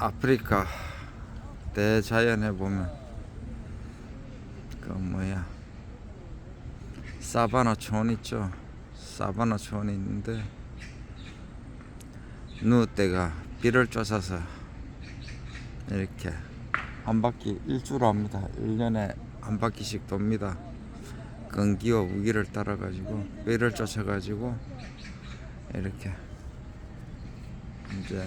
아프리카 대자연에 보면 그 뭐야 사바나 촌 있죠? 사바나 촌이 있는데 누때가 비를 쫓아서 이렇게 한 바퀴 일주로 합니다. 1년에 한 바퀴씩 돕니다. 건기와 우기를 따라 가지고 비를 쫓아 가지고 이렇게 이제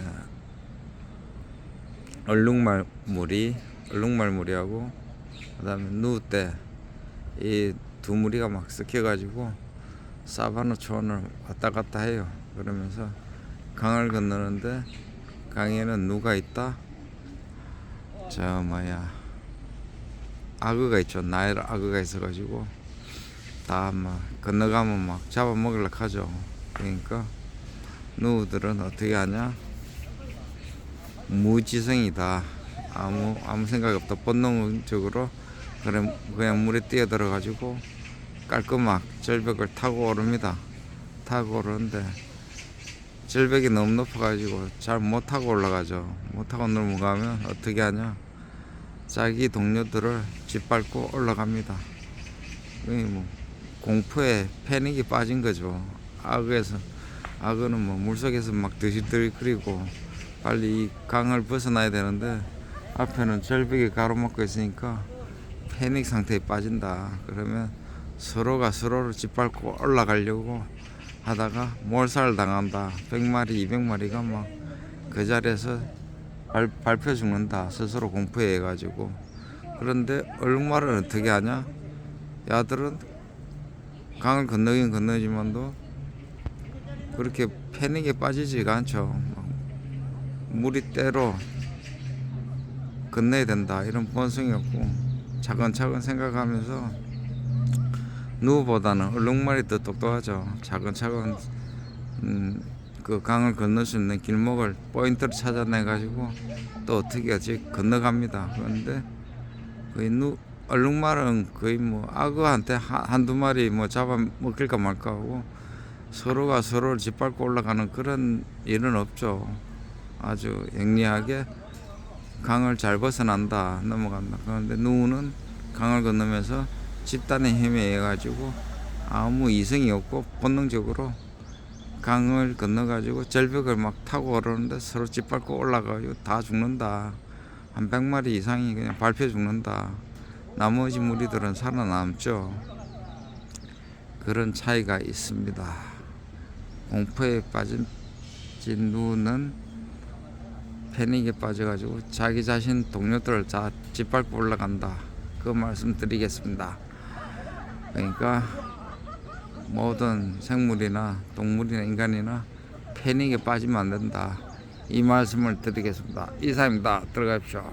얼룩말 무리, 얼룩말 무리하고 그다음에 누때 이두 무리가 막 섞여가지고 사바나 촌을 왔다 갔다 해요. 그러면서 강을 건너는데 강에는 누가 있다? 저 뭐야 악어가 있죠. 나일 악어가 있어가지고 다 막 건너가면 막 잡아먹으려 하죠. 그러니까 누들은 어떻게 하냐? 무지성이다. 아무 아무 생각 없다. 본능적으로 그냥 그냥 물에 뛰어들어 가지고 깔끔하게 절벽을 타고 오릅니다. 타고 오르는데 절벽이 너무 높아 가지고 잘 못 타고 올라가죠. 못 타고 넘어가면 어떻게 하냐? 자기 동료들을 짓밟고 올라갑니다. 뭐 공포에 패닉이 빠진 거죠. 악어에서 악어는 뭐 물속에서 막 드실드실거리고 빨리 이 강을 벗어나야 되는데 앞에는 절벽이 가로막고 있으니까 패닉 상태에 빠진다. 그러면 서로가 서로를 짓밟고 올라가려고 하다가 몰살 당한다. 100마리, 200마리가 막 그 자리에서 발, 밟혀 죽는다. 스스로 공포해 가지고. 그런데 얼룩말은 어떻게 하냐? 야들은 강을 건너긴 건너지만도 그렇게 패닉에 빠지지가 않죠. 때로 건너야 된다 이런 본성이 없고 차근차근 생각하면서 누구보다는 얼룩말이 더 똑똑하죠. 차근차근 음, 그 강을 건널 수 있는 길목을 포인트를 찾아내 가지고 또 어떻게 하지 건너갑니다. 그런데 거의 누 얼룩말은 거의 뭐 악어한테 한- 한두 마리 뭐 잡아 먹힐까 말까 하고 서로가 서로를 짓밟고 올라가는 그런 일은 없죠. 아주 영리하게 강을 잘 벗어난다 넘어간다. 그런데 누는 강을 건너면서 집단의 힘에 의해 가지고 아무 이성이 없고 본능적으로 강을 건너 가지고 절벽을 막 타고 오르는데 서로 짓밟고 올라가고 다 죽는다. 한 100마리 이상이 그냥 밟혀 죽는다. 나머지 무리들은 살아남죠. 그런 차이가 있습니다. 공포에 빠진 진누는 패닉에 빠져가지고 자기 자신 동료들을 다 짓밟고 올라간다. 그 말씀 드리겠습니다. 그러니까 모든 생물이나 동물이나 인간이나 패닉에 빠지면 안 된다. 이 말씀을 드리겠습니다. 이상입니다. 들어가십시오.